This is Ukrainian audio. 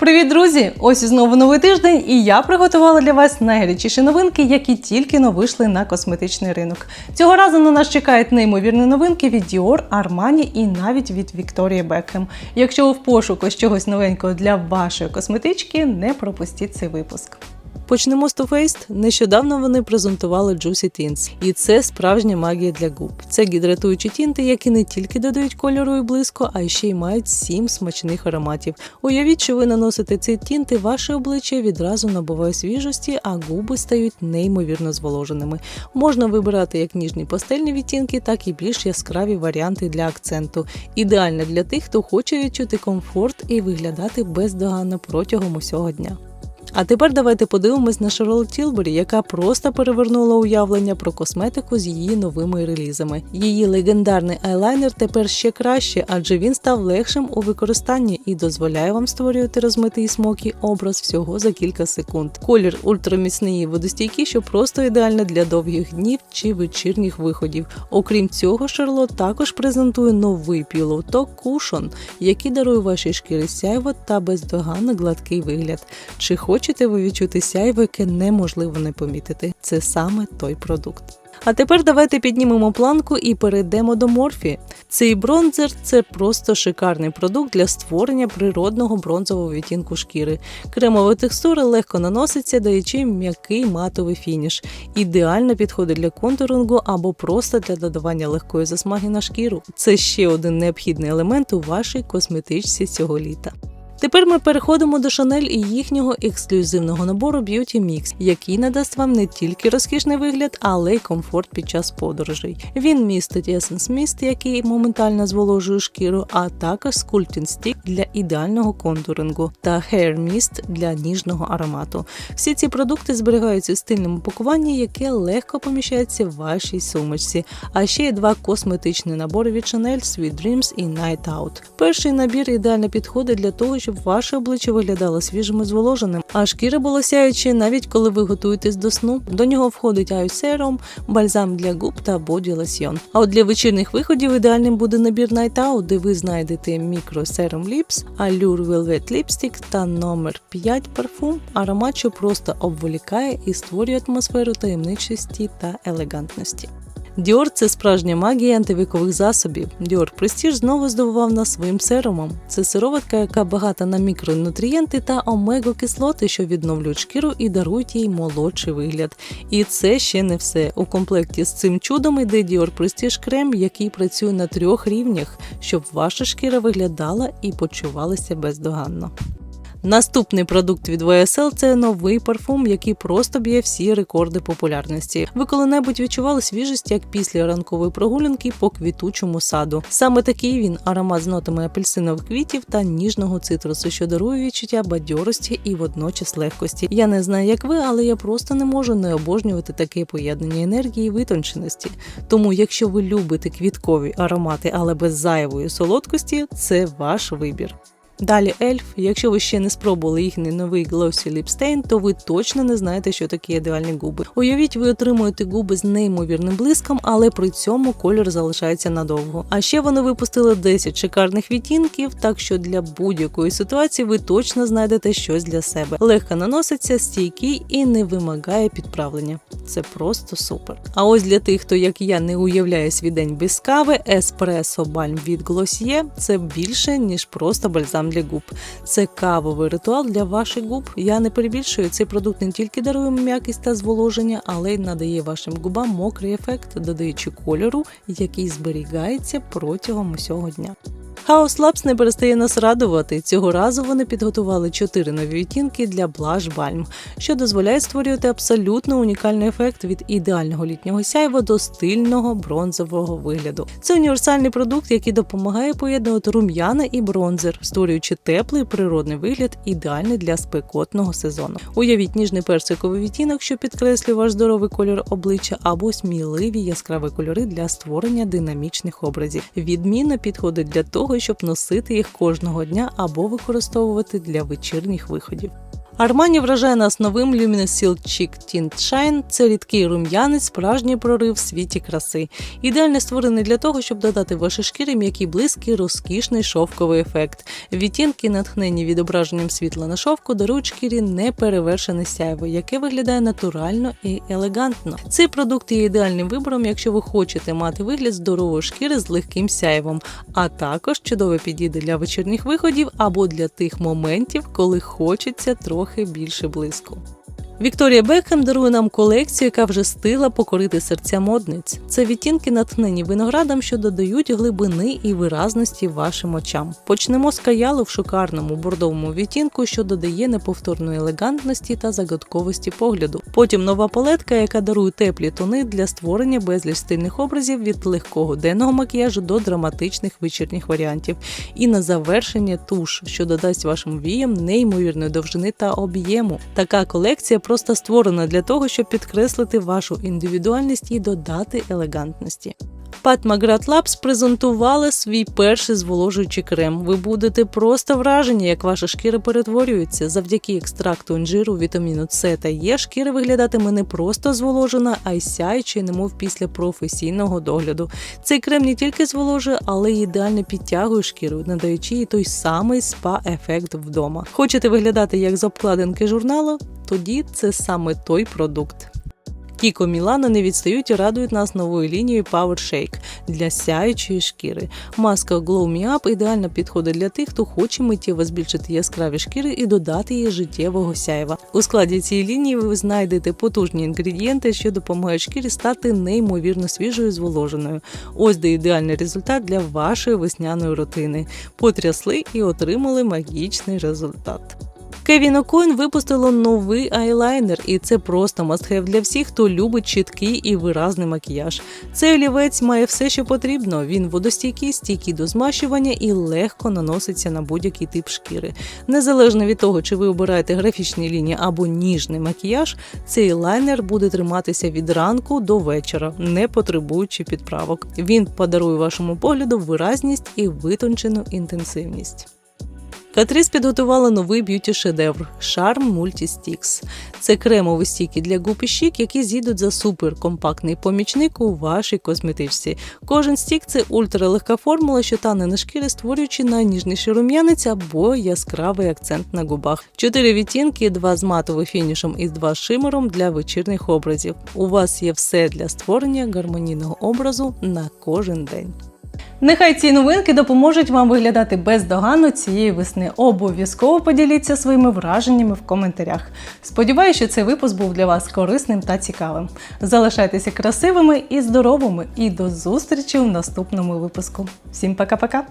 Привіт, друзі! Ось і знову новий тиждень, і я приготувала для вас найгарячіші новинки, які тільки но вийшли на косметичний ринок. Цього разу на нас чекають неймовірні новинки від Dior, Armani і навіть від Victoria Beckham. Якщо ви в пошуку з чогось новенького для вашої косметички, не пропустіть цей випуск. Почнемо з Too Faced. Нещодавно вони презентували Juicy Tints. І це справжня магія для губ. Це гідратуючі тінти, які не тільки додають кольору і блиску, а ще й мають сім смачних ароматів. Уявіть, що ви наносите ці тінти, ваше обличчя відразу набуває свіжості, а губи стають неймовірно зволоженими. Можна вибирати як ніжні пастельні відтінки, так і більш яскраві варіанти для акценту. Ідеально для тих, хто хоче відчути комфорт і виглядати бездоганно протягом усього дня. А тепер давайте подивимось на Шарлот Тілбері, яка просто перевернула уявлення про косметику з її новими релізами. Її легендарний айлайнер тепер ще краще, адже він став легшим у використанні і дозволяє вам створювати розмитий смокі образ всього за кілька секунд. Колір ультраміцний і водостійкий, що просто ідеально для довгих днів чи вечірніх виходів. Окрім цього, Шарлот також презентує новий пілоток Cushion, який дарує вашій шкірі сяйво та бездоганно гладкий вигляд. Чи хочете ви відчути сяйво, яке неможливо не помітити? Це саме той продукт. А тепер давайте піднімемо планку і перейдемо до морфі. Цей бронзер це просто шикарний продукт для створення природного бронзового відтінку шкіри. Кремова текстура легко наноситься, даючи м'який матовий фініш. Ідеально підходить для контурингу або просто для додавання легкої засмаги на шкіру. Це ще один необхідний елемент у вашій косметичці цього літа. Тепер ми переходимо до Шанель і їхнього ексклюзивного набору Beauty Mix, який надасть вам не тільки розкішний вигляд, але й комфорт під час подорожей. Він містить Essence Mist, який моментально зволожує шкіру, а також Sculpting Stick для ідеального контурингу та Hair Mist для ніжного аромату. Всі ці продукти зберігаються в стильному пакуванні, яке легко поміщається в вашій сумочці. А ще є два косметичні набори від Chanel Sweet Dreams і Night Out. Перший набір ідеально підходить для того, щоб ваше обличчя виглядало свіжим і зволоженим, а шкіра була сяюча навіть коли ви готуєтесь до сну. До нього входить Serum, бальзам для губ та боді лосьйон. А от для вечірніх виходів ідеальним буде набір Night Out, де ви знайдете мікро Serum Lips, Allure Velvet Lipstick та номер 5 парфум, аромат, що просто обволікає і створює атмосферу таємничості та елегантності. Dior – це справжня магія антивікових засобів. Dior Prestige знову здивував нас своїм серумом. Це сироватка, яка багата на мікронутрієнти та омего-кислоти, що відновлюють шкіру і дарують їй молодший вигляд. І це ще не все. У комплекті з цим чудом йде Dior Prestige крем, який працює на трьох рівнях, щоб ваша шкіра виглядала і почувалася бездоганно. Наступний продукт від YSL – це новий парфум, який просто б'є всі рекорди популярності. Ви коли-небудь відчували свіжість як після ранкової прогулянки по квітучому саду. Саме такий він аромат з нотами апельсинових квітів та ніжного цитрусу, що дарує відчуття бадьорості і водночас легкості. Я не знаю, як ви, але я просто не можу не обожнювати таке поєднання енергії і витонченості. Тому, якщо ви любите квіткові аромати, але без зайвої солодкості, це ваш вибір. Далі ельф. Якщо ви ще не спробували їхній новий Glossy Lip Stain, то ви точно не знаєте, що таке ідеальні губи. Уявіть, ви отримуєте губи з неймовірним блиском, але при цьому колір залишається надовго. А ще вони випустили 10 шикарних відтінків, так що для будь-якої ситуації ви точно знайдете щось для себе. Легко наноситься, стійкий і не вимагає підправлення. Це просто супер. А ось для тих, хто як я не уявляє свій день без кави, еспресо бальм від Glossier – це більше ніж просто бальзам для губ. Це кавовий ритуал для ваших губ. Я не перебільшую, цей продукт не тільки дарує м'якість та зволоження, але й надає вашим губам мокрий ефект, додаючи кольору, який зберігається протягом усього дня. House Labs не перестає нас радувати. Цього разу вони підготували чотири нові відтінки для Blush Balm, що дозволяє створювати абсолютно унікальний ефект від ідеального літнього сяйва до стильного бронзового вигляду. Це універсальний продукт, який допомагає поєднувати рум'яна і бронзер, створюючи теплий природний вигляд, ідеальний для спекотного сезону. Уявіть ніжний персиковий відтінок, що підкреслює ваш здоровий кольор обличчя, або сміливі яскраві кольори для створення динамічних образів. Відмінно підходить для того, щоб носити їх кожного дня або використовувати для вечірніх виходів. Армані вражає нас новим Luminous Cheek Tint Shine. Це рідкий рум'янець, справжній прорив в світі краси. Ідеально створений для того, щоб додати вашій шкірі м'який блиск і розкішний шовковий ефект. Відтінки, натхнені відображенням світла на шовку, дарують шкірі неперевершене сяйво, яке виглядає натурально і елегантно. Цей продукт є ідеальним вибором, якщо ви хочете мати вигляд здорової шкіри з легким сяйвом, а також чудово підійде для вечірніх виходів або для тих моментів, коли хочеться трохи більше блиску. Вікторія Бекхем дарує нам колекцію, яка вже стила покорити серця модниць. Це відтінки натхнені виноградом, що додають глибини і виразності вашим очам. Почнемо з каялу в шикарному бордовому відтінку, що додає неповторної елегантності та загадковості погляду. Потім нова палетка, яка дарує теплі тони для створення безліч стильних образів від легкого денного макіяжу до драматичних вечірніх варіантів. І на завершення туш, що додасть вашим віям неймовірної довжини та об'єму. Така колекція просто створена для того, щоб підкреслити вашу індивідуальність і додати елегантності. Pat Labs презентували свій перший зволожуючий крем. Ви будете просто вражені, як ваша шкіра перетворюється. Завдяки екстракту інжиру, вітаміну С та Е шкіра виглядатиме не просто зволожена, а й сяючою, немов після професійного догляду. Цей крем не тільки зволожує, але й ідеально підтягує шкіру, надаючи їй той самий спа-ефект вдома. Хочете виглядати як з обкладинки журналу? Тоді це саме той продукт. Кіко Мілана не відстають і радують нас новою лінією Power Shake для сяючої шкіри. Маска Glow Me Up ідеально підходить для тих, хто хоче миттєво збільшити яскраві шкіри і додати їй життєвого сяйва. У складі цієї лінії ви знайдете потужні інгредієнти, що допомагають шкірі стати неймовірно свіжою і зволоженою. Ось де ідеальний результат для вашої весняної рутини. Потрясли і отримали магічний результат. Кевін Окоін випустило новий айлайнер, і це просто мастхев для всіх, хто любить чіткий і виразний макіяж. Цей олівець має все, що потрібно. Він водостійкий, стійкий до змащування і легко наноситься на будь-який тип шкіри. Незалежно від того, чи ви обираєте графічні лінії або ніжний макіяж, цей лайнер буде триматися від ранку до вечора, не потребуючи підправок. Він подарує вашому погляду виразність і витончену інтенсивність. Катріс підготувала новий б'юті шедевр Charm Multi Sticks. Це кремові стійки для губ і щік, які зійдуть за суперкомпактний помічник у вашій косметичці. Кожен стік це ультралегка формула, що тане на шкірі, створюючи найніжніший рум'янець або яскравий акцент на губах. Чотири відтінки, два з матовим фінішем і два з шимером для вечірніх образів. У вас є все для створення гармонійного образу на кожен день. Нехай ці новинки допоможуть вам виглядати бездоганно цієї весни. Обов'язково поділіться своїми враженнями в коментарях. Сподіваюся, що цей випуск був для вас корисним та цікавим. Залишайтеся красивими і здоровими, і до зустрічі в наступному випуску. Всім пока-пока!